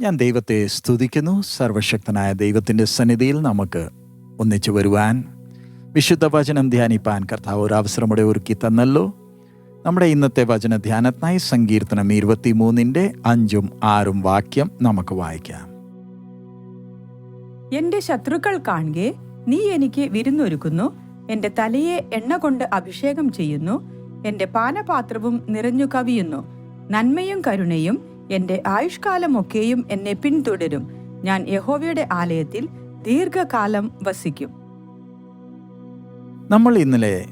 ഞാൻ ദൈവത്തെ സ്തുതിക്കുന്നു. സർവശക്തനായ ദൈവത്തിന്റെ സന്നിധിയിൽ നമുക്ക് ഒന്നിച്ചു വരുവാൻ വിശുദ്ധ വചനം ധ്യാനിപ്പാൻ കർത്താവ് ഒരു അവസരമുടെ ഒരുക്കി തന്നല്ലോ. നമ്മുടെ ഇന്നത്തെ വചന ധ്യാനത്തിനായി സങ്കീർത്തനം ഇരുപത്തി മൂന്നിന്റെ അഞ്ചും ആറും വാക്യം നമുക്ക് വായിക്കാം. എന്റെ ശത്രുക്കൾ കാണുകെ നീ എനിക്ക് വിരുന്നൊരുക്കുന്നു. എന്റെ തലയെ എണ്ണ കൊണ്ട് അഭിഷേകം ചെയ്യുന്നു. എന്റെ പാനപാത്രവും നിറഞ്ഞു കവിയുന്നു. നന്മയും കരുണയും എന്റെ ആയുഷ്കാലമൊക്കെയും എന്നെ പിന്തുടരും. ഞാൻ യഹോവയുടെ ആലയത്തിൽ ദീർഘകാലം വസിക്കും. നമ്മൾ ഇന്നലെ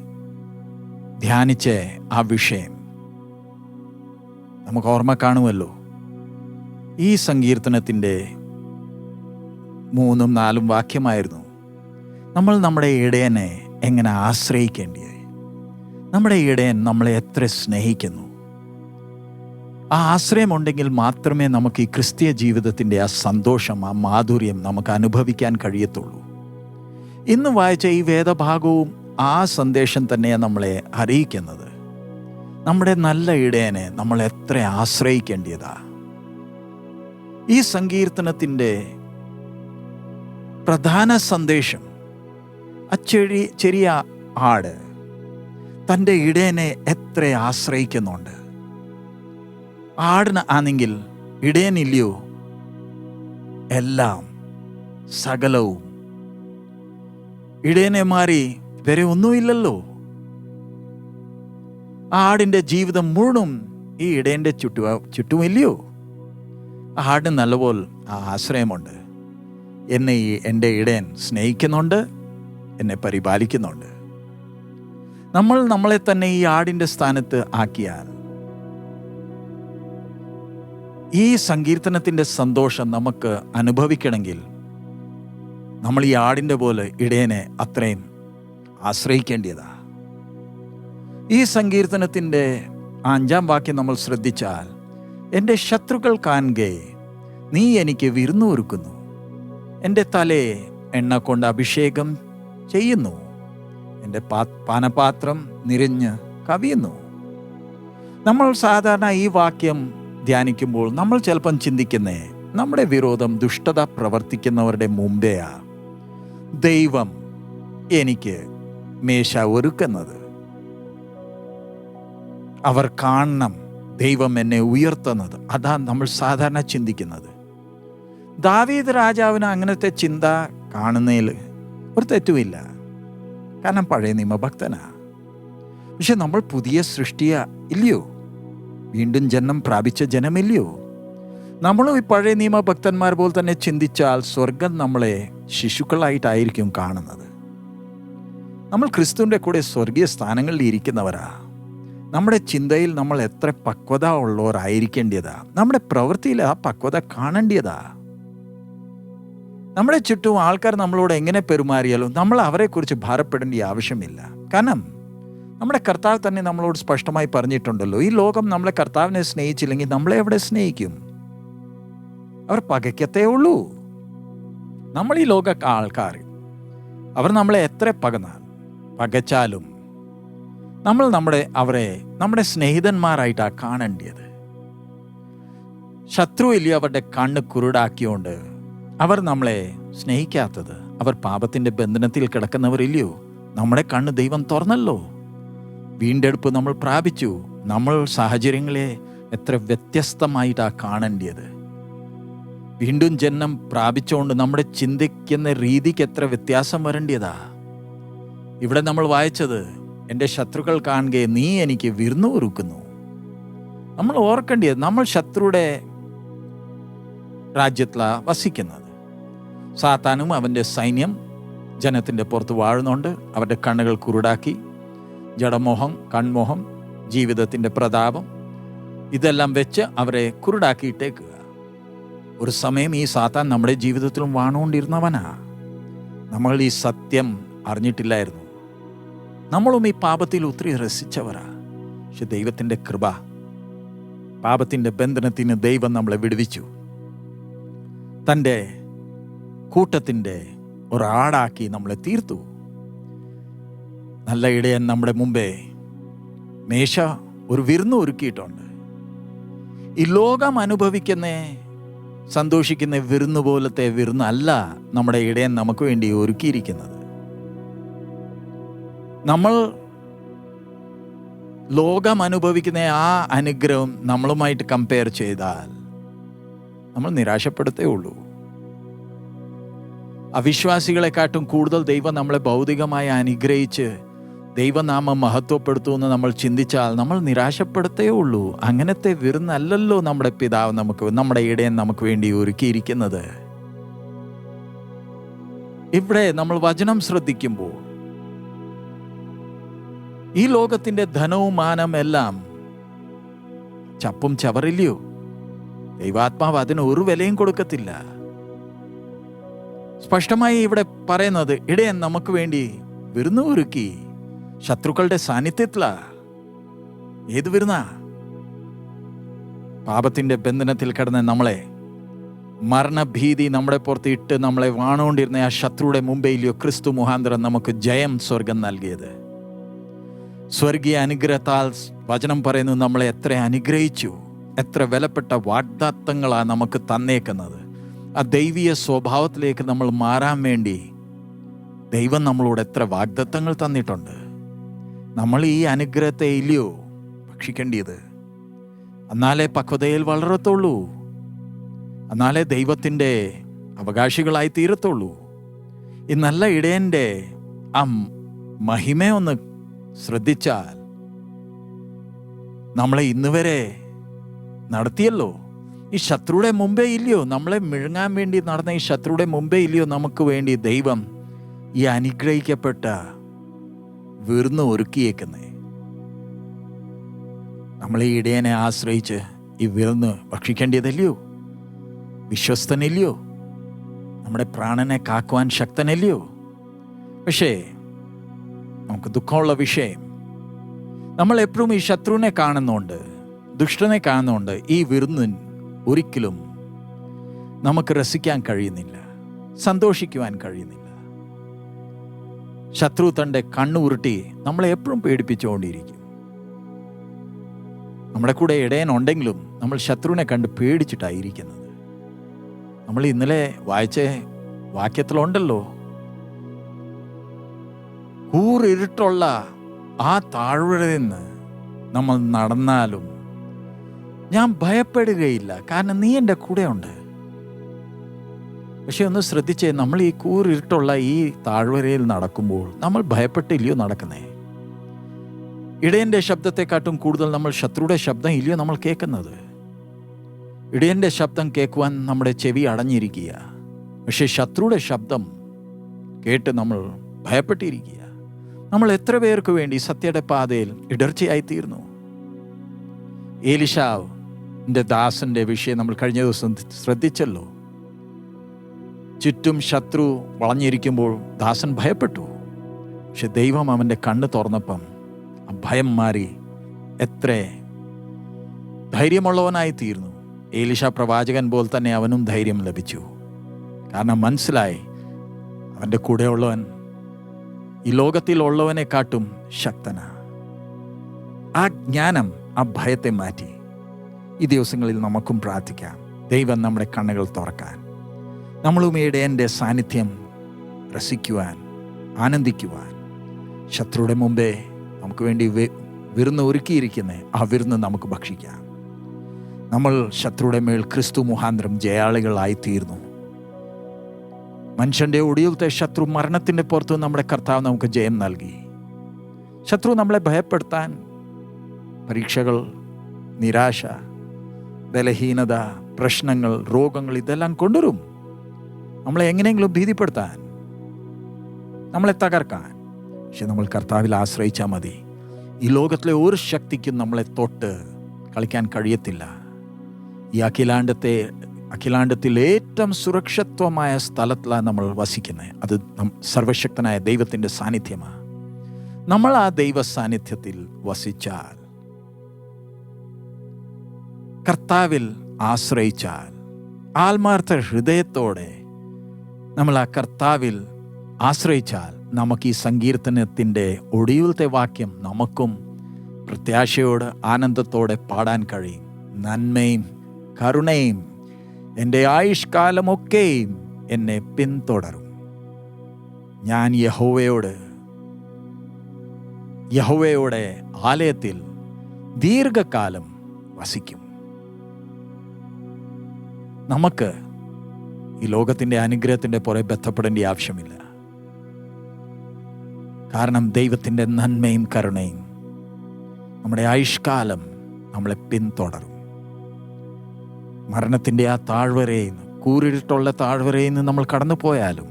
ധ്യാനിച്ച ആ വിഷയം നമുക്ക് ഓർമ്മ കാണുമല്ലോ. ഈ സങ്കീർത്തനത്തിന്റെ മൂന്നും നാലും വാക്യമായിരുന്നു നമ്മൾ നമ്മുടെ ഇടയനെ എങ്ങനെ ആശ്രയിക്കേണ്ടിയത് നമ്മുടെ ഇടയൻ നമ്മളെ എത്ര സ്നേഹിക്കുന്നു? ആ ആശ്രയമുണ്ടെങ്കിൽ മാത്രമേ നമുക്ക് ഈ ക്രിസ്തീയ ജീവിതത്തിന്റെ ആ സന്തോഷം ആ മാധുര്യം നമുക്ക് അനുഭവിക്കാൻ കഴിയത്തുള്ളൂ. ഇന്ന് വായിച്ച ഈ വേദഭാഗവും ആ സന്ദേശം തന്നെയാണ് നമ്മളെ അറിയിക്കുന്നത്. നമ്മുടെ നല്ല ഇടയനെ നമ്മൾ എത്ര ആശ്രയിക്കേണ്ടതാ ഈ സങ്കീർത്തനത്തിന്റെ പ്രധാന സന്ദേശം ആ ചെറി ചെറിയ ആട് തന്റെ ഇടയനെ എത്ര ആശ്രയിക്കുന്നുണ്ട്. ആടിന് ആണെങ്കിൽ ഇടയനില്ലയോ? എല്ലാം സകലവും. ഇടയനെ മാറി വരെ ഒന്നുമില്ലല്ലോ. ആ ആടിന്റെ ജീവിതം മുഴുവൻ ഈ ഇടയന്റെ ചുറ്റു ചുറ്റുമില്ലയോ ആടിന് നല്ലപോലെ ആ ആശ്രയമുണ്ട്. എന്നെ ഈ എന്റെ ഇടയൻ സ്നേഹിക്കുന്നുണ്ട് എന്നെ പരിപാലിക്കുന്നുണ്ട്. നമ്മൾ നമ്മളെ തന്നെ ഈ ആടിന്റെ സ്ഥാനത്ത് ആക്കിയാൽ ഈ സങ്കീർത്തനത്തിന്റെ സന്തോഷം നമുക്ക് അനുഭവിക്കണമെങ്കിൽ നമ്മൾ ഈ ആടിന്റെ പോലെ ഇടയനെ അത്രയും ആശ്രയിക്കേണ്ടതാ ഈ സങ്കീർത്തനത്തിന്റെ അഞ്ചാം വാക്യം നമ്മൾ ശ്രദ്ധിച്ചാൽ എന്റെ ശത്രുക്കൾ കാണുകെ നീ എനിക്ക് വിരുന്നൊരുക്കുന്നു എന്റെ തലയെ എണ്ണ കൊണ്ട് അഭിഷേകം ചെയ്യുന്നു. എന്റെ പാ പാനപാത്രം നിറഞ്ഞ് കവിയുന്നു. നമ്മൾ സാധാരണ ഈ വാക്യം ധ്യാനിക്കുമ്പോൾ നമ്മൾ ചിലപ്പം ചിന്തിക്കുന്നേ നമ്മുടെ വിരോധം ദുഷ്ടത പ്രവർത്തിക്കുന്നവരുടെ മുമ്പെയാ. ദൈവം എനിക്ക് മേശ ഒരുക്കുന്നത്. അവർ കാണണം ദൈവം എന്നെ ഉയർത്തുന്നത്. അതാ നമ്മൾ സാധാരണ ചിന്തിക്കുന്നത്. ദാവീദ് രാജാവിന് അങ്ങനത്തെ ചിന്ത കാണുന്നതിൽ ഒരു തെറ്റുമില്ല. കാരണം പഴയ നിയമഭക്തനാ. പക്ഷെ നമ്മൾ പുതിയ സൃഷ്ടിയ ഇല്ലയോ? വീണ്ടും ജന്മം പ്രാപിച്ച ജനമില്ലയോ? നമ്മളും ഈ പഴയ നിയമ ഭക്തന്മാർ പോലെ തന്നെ ചിന്തിച്ചാൽ സ്വർഗം നമ്മളെ ശിശുക്കളായിട്ടായിരിക്കും കാണുന്നത്. നമ്മൾ ക്രിസ്തുവിന്റെ കൂടെ സ്വർഗീയ സ്ഥാനങ്ങളിൽ ഇരിക്കുന്നവരാ. നമ്മുടെ ചിന്തയിൽ നമ്മൾ എത്ര പക്വത ഉള്ളവരായിരിക്കേണ്ടതാ നമ്മുടെ പ്രവൃത്തിയിൽ ആ പക്വത കാണേണ്ടതാ നമ്മുടെ ചുറ്റും ആൾക്കാർ നമ്മളോട് എങ്ങനെ പെരുമാറിയാലും നമ്മൾ അവരെക്കുറിച്ച് ഭാരപ്പെടേണ്ട ആവശ്യമില്ല. കാരണം നമ്മുടെ കർത്താവ് തന്നെ നമ്മളോട് സ്പഷ്ടമായി പറഞ്ഞിട്ടുണ്ടല്ലോ ഈ ലോകം നമ്മളെ കർത്താവിനെ സ്നേഹിച്ചില്ലെങ്കിൽ നമ്മളെ എവിടെ സ്നേഹിക്കും? അവർ പകയ്ക്കത്തേ ഉള്ളൂ. നമ്മൾ ഈ ലോക ആൾക്കാർ അവർ നമ്മളെ എത്ര പകന്നാൽ പകച്ചാലും നമ്മൾ നമ്മുടെ അവരെ നമ്മുടെ സ്നേഹിതന്മാരായിട്ടാണ് കാണേണ്ടത് ശത്രു ഇല്ല അവരുടെ കണ്ണ് കുരുടാക്കിയോണ്ട് അവർ നമ്മളെ സ്നേഹിക്കാത്തത്. അവർ പാപത്തിന്റെ ബന്ധനത്തിൽ കിടക്കുന്നവരില്ലയോ? നമ്മുടെ കണ്ണ് ദൈവം തുറന്നല്ലോ. വീണ്ടെടുപ്പ് നമ്മൾ പ്രാപിച്ചു. നമ്മൾ സാഹചര്യങ്ങളെ എത്ര വ്യത്യസ്തമായിട്ടാണ് കാണേണ്ടത് വീണ്ടും ജന്മം പ്രാപിച്ചുകൊണ്ട് നമ്മുടെ ചിന്തിക്കുന്ന രീതിക്ക് എത്ര വ്യത്യാസം വരേണ്ടതാ ഇവിടെ നമ്മൾ വായിച്ചത് എന്റെ ശത്രുക്കൾ കാണുക നീ എനിക്ക് വിരുന്നു ഒരുക്കുന്നു നമ്മൾ ഓർക്കേണ്ടത് നമ്മൾ ശത്രുടെ രാജ്യത്തിലാണ് വസിക്കുന്നത്. സാത്താനും അവന്റെ സൈന്യം ജനത്തിന്റെ പുറത്ത് വാഴുന്നുണ്ട് അവരുടെ കണ്ണുകൾ കുരുടാക്കി ജഡമോഹം കൺമോഹം ജീവിതത്തിന്റെ പ്രതാപം ഇതെല്ലാം വെച്ച് അവരെ കുരുടാക്കിയിട്ടേക്കുക. ഒരു സമയം ഈ സാത്താൻ നമ്മുടെ ജീവിതത്തിലും വാണുകൊണ്ടിരുന്നവനാ നമ്മൾ ഈ സത്യം അറിഞ്ഞിട്ടില്ലായിരുന്നു. നമ്മളും ഈ പാപത്തിൽ ഒത്തിരി രസിച്ചവരാ. പക്ഷെ ദൈവത്തിന്റെ കൃപ പാപത്തിന്റെ ബന്ധനത്തിന് ദൈവം നമ്മളെ വിടുവിച്ചു. തന്റെ കൂട്ടത്തിന്റെ ഒരാടാക്കി നമ്മളെ തീർത്തു. നല്ല ഇടയൻ നമ്മുടെ മുമ്പേ മേശ ഒരു വിരുന്ന് ഒരുക്കിയിട്ടുണ്ട്. ഈ ലോകം അനുഭവിക്കുന്ന സന്തോഷിക്കുന്ന വിരുന്ന് പോലത്തെ വിരുന്നല്ല നമ്മുടെ ഇടയൻ നമുക്ക് വേണ്ടി ഒരുക്കിയിരിക്കുന്നത്. നമ്മൾ ലോകം അനുഭവിക്കുന്ന ആ അനുഗ്രഹം നമ്മളുമായിട്ട് കമ്പയർ ചെയ്താൽ നമ്മൾ നിരാശപ്പെടുത്തേ ഉള്ളൂ. അവിശ്വാസികളെക്കാട്ടും കൂടുതൽ ദൈവം നമ്മളെ ഭൗതികമായി അനുഗ്രഹിച്ച് ദൈവനാമം മഹത്വപ്പെടുത്തുമെന്ന് നമ്മൾ ചിന്തിച്ചാൽ നമ്മൾ നിരാശപ്പെടുത്തേ ഉള്ളൂ. അങ്ങനത്തെ വിരുന്നല്ലല്ലോ നമ്മുടെ പിതാവ് നമുക്ക് നമ്മുടെ ഇടയൻ നമുക്ക് വേണ്ടി ഒരുക്കിയിരിക്കുന്നത്. ഇവിടെ നമ്മൾ വചനം ശ്രദ്ധിക്കുമ്പോൾ ഈ ലോകത്തിന്റെ ധനവും മാനം എല്ലാം ചപ്പും ചവറില്ലയോ? ദൈവാത്മാവ് അതിന് ഒരു വിലയും കൊടുക്കത്തില്ല. സ്പഷ്ടമായി ഇവിടെ പറയുന്നത് ഇടയൻ നമുക്ക് വേണ്ടി വിരുന്നു ഒരുക്കി. ശത്രുക്കളുടെ സാന്നിധ്യത്തിലാ. ഏത് വരുന്ന? പാപത്തിന്റെ ബന്ധനത്തിൽ കിടന്ന് നമ്മളെ മരണഭീതി നമ്മുടെ പുറത്ത് ഇട്ട് നമ്മളെ വാണുകൊണ്ടിരുന്ന ആ ശത്രുയുടെ മുമ്പേയിലെയോ ക്രിസ്തു മുഖാന്തരം നമുക്ക് ജയം സ്വർഗം നൽകിയത്. സ്വർഗീയ അനുഗ്രഹത്താൽ വചനം പറയുന്നു നമ്മളെ എത്ര അനുഗ്രഹിച്ചു എത്ര വിലപ്പെട്ട വാഗ്ദാത്തങ്ങളാണ് നമുക്ക് തന്നേക്കുന്നത്. ആ ദൈവീയ സ്വഭാവത്തിലേക്ക് നമ്മൾ മാറാൻ വേണ്ടി ദൈവം നമ്മളോട് എത്ര വാഗ്ദത്തങ്ങൾ തന്നിട്ടുണ്ട്. നമ്മൾ ഈ അനുഗ്രഹത്തെ ഇല്ലയോ ഭക്ഷിക്കേണ്ടിയത്? എന്നാലേ പക്വതയിൽ വളരത്തുള്ളൂ. എന്നാലേ ദൈവത്തിന്റെ അവകാശികളായി തീരത്തുള്ളൂ. ഈ നല്ല ഇടയന്റെ ആ മഹിമയൊന്ന് ശ്രദ്ധിച്ചാൽ നമ്മളെ ഇന്ന് വരെ നടത്തിയല്ലോ. ഈ ശത്രുടെ മുമ്പേ ഇല്ലയോ? നമ്മളെ മിഴുങ്ങാൻ വേണ്ടി നടന്ന ഈ ശത്രുടെ മുമ്പേ ഇല്ലയോ? നമുക്ക് വേണ്ടി ദൈവം ഈ അനുഗ്രഹിക്കപ്പെട്ട വിരുന്ന് ഒരുക്കിയേക്കുന്നേ. നമ്മൾ ഈ ഇടയനെ ആശ്രയിച്ച് ഈ വിർന്ന് ഭക്ഷിക്കേണ്ടതല്ലയോ? വിശ്വസ്തനില്ലയോ? നമ്മുടെ പ്രാണനെ കാക്കുവാൻ ശക്തനല്ലയോ? പക്ഷേ നമുക്ക് ദുഃഖമുള്ള വിഷയം. നമ്മൾ എപ്പോഴും ഈ ശത്രുവിനെ കാണുന്നുണ്ട് ദുഷ്ടനെ കാണുന്നുണ്ട്. ഈ വിരുന്നിൻ ഒരിക്കലും നമുക്ക് രസിക്കാൻ കഴിയുന്നില്ല സന്തോഷിക്കുവാൻ കഴിയുന്നില്ല. ശത്രു തന്റെ കണ്ണുരുട്ടി നമ്മളെ എപ്പോഴും പേടിപ്പിച്ചുകൊണ്ടിരിക്കും. നമ്മുടെ കൂടെ ഇടയനുണ്ടെങ്കിലും നമ്മൾ ശത്രുവിനെ കണ്ട് പേടിച്ചിട്ടായിരിക്കുന്നത്. നമ്മൾ ഇന്നലെ വായിച്ച വാക്യത്തിലുണ്ടല്ലോ കൂറിരുട്ടുള്ള ആ താഴ്വരയിൽ നിന്ന് നമ്മൾ നടന്നാലും ഞാൻ ഭയപ്പെടുകയില്ല. കാരണം നീ എന്റെ കൂടെയുണ്ട്. പക്ഷെ ഒന്ന് ശ്രദ്ധിച്ചേ നമ്മൾ ഈ കൂറിരുട്ടുള്ള ഈ താഴ്വരയിൽ നടക്കുമ്പോൾ നമ്മൾ ഭയപ്പെട്ടില്ലയോ നടക്കുന്നേ? ഇടയന്റെ ശബ്ദത്തെക്കാട്ടും കൂടുതൽ നമ്മൾ ശത്രുയുടെ ശബ്ദം ഇല്ലയോ നമ്മൾ കേൾക്കുന്നത്? ഇടയന്റെ ശബ്ദം കേൾക്കുവാൻ നമ്മുടെ ചെവി അടഞ്ഞിരിക്കുക. പക്ഷെ ശത്രുയുടെ ശബ്ദം കേട്ട് നമ്മൾ ഭയപ്പെട്ടിരിക്കുക. നമ്മൾ എത്ര പേർക്ക് വേണ്ടി സത്യയുടെ പാതയിൽ ഇടർച്ചയായിത്തീർന്നു? ഏലിഷാവ് ദാസന്റെ വിഷയം നമ്മൾ കഴിഞ്ഞ ദിവസം ശ്രദ്ധിച്ചല്ലോ. ചുറ്റും ശത്രു വളഞ്ഞിരിക്കുമ്പോൾ ദാസൻ ഭയപ്പെട്ടു. പക്ഷെ ദൈവം അവന്റെ കണ്ണ് തുറന്നപ്പം ആ ഭയം മാറി എത്ര ധൈര്യമുള്ളവനായി തീർന്നു ഏലിഷ പ്രവാചകൻ പോലെ തന്നെ അവനും ധൈര്യം ലഭിച്ചു. കാരണം മനസ്സിലായി അവന്റെ കൂടെയുള്ളവൻ ഈ ലോകത്തിലുള്ളവനെക്കാട്ടും ശക്തനാ. ആ ജ്ഞാനം ആ ഭയത്തെ മാറ്റി. ഈ ദിവസങ്ങളിൽ നമുക്കും പ്രാർത്ഥിക്കാം. ദൈവം നമ്മുടെ കണ്ണുകൾ തുറക്കാൻ. നമ്മളും എന്റെ സാന്നിധ്യം രസിക്കുവാൻ ആനന്ദിക്കുവാൻ. ശത്രുടെ മുമ്പേ നമുക്ക് വേണ്ടി വിരുന്ന് ഒരുക്കിയിരിക്കുന്ന ആ വിരുന്ന് നമുക്ക് ഭക്ഷിക്കാം. നമ്മൾ ശത്രുടെ മേൽ ക്രിസ്തു മുഖാന്തരം ജയാളികളായിത്തീർന്നു മനുഷ്യന്റെ ഒടുവിലത്തെ ശത്രു മരണത്തിന്റെ പുറത്ത് നമ്മുടെ കർത്താവ് നമുക്ക് ജയം നൽകി. ശത്രു നമ്മളെ ഭയപ്പെടുത്താൻ പരീക്ഷകൾ നിരാശ ബലഹീനത പ്രശ്നങ്ങൾ രോഗങ്ങൾ ഇതെല്ലാം കൊണ്ടുവരും. നമ്മളെ എങ്ങനെയെങ്കിലും ഭീതിപ്പെടുത്താൻ നമ്മളെ തകർക്കാൻ. പക്ഷെ നമ്മൾ കർത്താവിൽ ആശ്രയിച്ചാൽ മതി. ഈ ലോകത്തിലെ ഒരു ശക്തിക്കും നമ്മളെ തൊട്ട് കളിക്കാൻ കഴിയത്തില്ല. ഈ അഖിലാണ്ടത്തെ അഖിലാണ്ടത്തിൽ ഏറ്റവും സുരക്ഷിത്വമായ സ്ഥലത്തിലാണ് നമ്മൾ വസിക്കുന്നത് അത് സർവശക്തനായ ദൈവത്തിന്റെ സാന്നിധ്യമാണ് നമ്മൾ ആ ദൈവ സാന്നിധ്യത്തിൽ വസിച്ചാൽ കർത്താവിൽ ആശ്രയിച്ചാൽ ആത്മാർത്ഥ ഹൃദയത്തോടെ നമ്മൾ ആ കർത്താവിൽ ആശ്രയിച്ചാൽ നമുക്ക് ഈ സങ്കീർത്തനത്തിന്റെ ഒടുവിലത്തെ വാക്യം നമുക്കും പ്രത്യാശയോട് ആനന്ദത്തോടെ പാടാൻ കഴിയും. നന്മയും കരുണയും എന്റെ ആയുഷ്കാലമൊക്കെയും എന്നെ പിന്തുടരും. ഞാൻ യഹോവയോട് യഹോവയുടെ ആലയത്തിൽ ദീർഘകാലം വസിക്കും. നമുക്ക് ഈ ലോകത്തിന്റെ അനുഗ്രഹത്തിന്റെ പുറകെ ബന്ധപ്പെടേണ്ട ആവശ്യമില്ല. കാരണം ദൈവത്തിന്റെ നന്മയും കരുണയും നമ്മുടെ ആയുഷ്കാലം നമ്മളെ പിന്തുടരും. മരണത്തിന്റെ ആ താഴ്വരയിൽ നിന്ന് കൂരിട്ടുള്ള താഴ്വരയിൽ നിന്ന് നമ്മൾ കടന്നു പോയാലും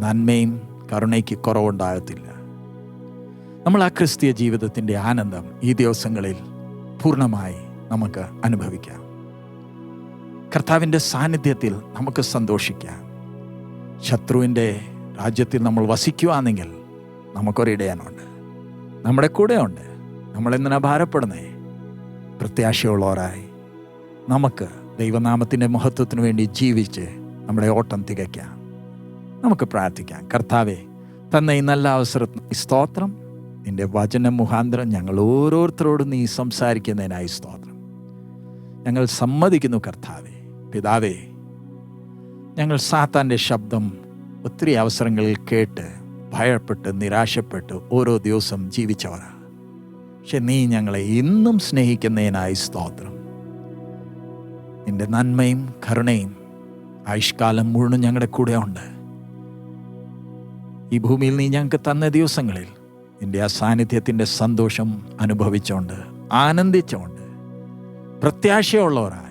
നന്മയും കരുണയ്ക്ക് കുറവുണ്ടാകത്തില്ല. നമ്മൾ ആ ക്രിസ്തീയ ജീവിതത്തിന്റെ ആനന്ദം ഈ ദിവസങ്ങളിൽ പൂർണമായി നമുക്ക് അനുഭവിക്കാം. കർത്താവിന്റെ സാന്നിധ്യത്തിൽ നമുക്ക് സന്തോഷിക്കാം. ശത്രുവിന്റെ രാജ്യത്തിൽ നമ്മൾ വസിക്കുകയാണെങ്കിൽ നമുക്കൊരിടയാനുണ്ട് നമ്മുടെ കൂടെയുണ്ട്. നമ്മളെന്തിനാ ഭാരപ്പെടുന്നേ? പ്രത്യാശയുള്ളവരായി. നമുക്ക് ദൈവനാമത്തിന്റെ മഹത്വത്തിന് വേണ്ടി ജീവിച്ച് നമ്മുടെ ഓട്ടം തികയ്ക്കാം. നമുക്ക് പ്രാർത്ഥിക്കാം. കർത്താവെ തന്ന ഈ നല്ല അവസരത്തിന് സ്തോത്രം നിന്റെ വചന മുഖാന്തരം ഞങ്ങൾ ഓരോരുത്തരോടും നീ സംസാരിക്കുന്നതിനായി സ്തോത്രം. ഞങ്ങൾ സമ്മതിക്കുന്നു കർത്താവെ. പിതാവേ ഞങ്ങൾ സാത്താന്റെ ശബ്ദം ഒത്തിരി അവസരങ്ങളിൽ കേട്ട് ഭയപ്പെട്ട് നിരാശപ്പെട്ട് ഓരോ ദിവസം ജീവിച്ചവരാ. പക്ഷെ നീ ഞങ്ങളെ ഇന്നും സ്നേഹിക്കുന്നതിനായി സ്തോത്രം. നിന്റെ നന്മയും കരുണയും ആയുഷ്കാലം മുഴുവൻ ഞങ്ങളുടെ കൂടെ ഉണ്ട്. ഈ ഭൂമിയിൽ നീ ഞങ്ങൾക്ക് തന്ന ദിവസങ്ങളിൽ നിന്റെ ആ സാന്നിധ്യത്തിന്റെ സന്തോഷം അനുഭവിച്ചോണ്ട് ആനന്ദിച്ചോണ്ട് പ്രത്യാശയുള്ളവരായി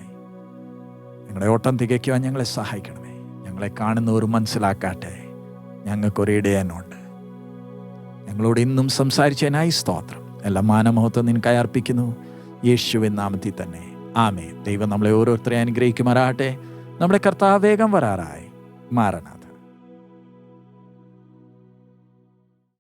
ഞങ്ങളുടെ ഓട്ടം തികയ്ക്കുവാൻ ഞങ്ങളെ സഹായിക്കണമേ. ഞങ്ങളെ കാണുന്നവർ മനസ്സിലാക്കാട്ടെ. ഞങ്ങൾക്കൊരിടയനുണ്ട് ഞങ്ങളോട് ഇന്നും സംസാരിച്ചതിനായി സ്തോത്രം. എല്ലാ മാനമഹത്വം നിനക്കായി അർപ്പിക്കുന്നു. യേശുവിൻ നാമത്തിൽ തന്നെ. ആമേ ദൈവം നമ്മളെ ഓരോരുത്തരെ അനുഗ്രഹിക്കുമാറാകട്ടെ. നമ്മുടെ കർത്താവേഗം വരാറായി. മാറണം.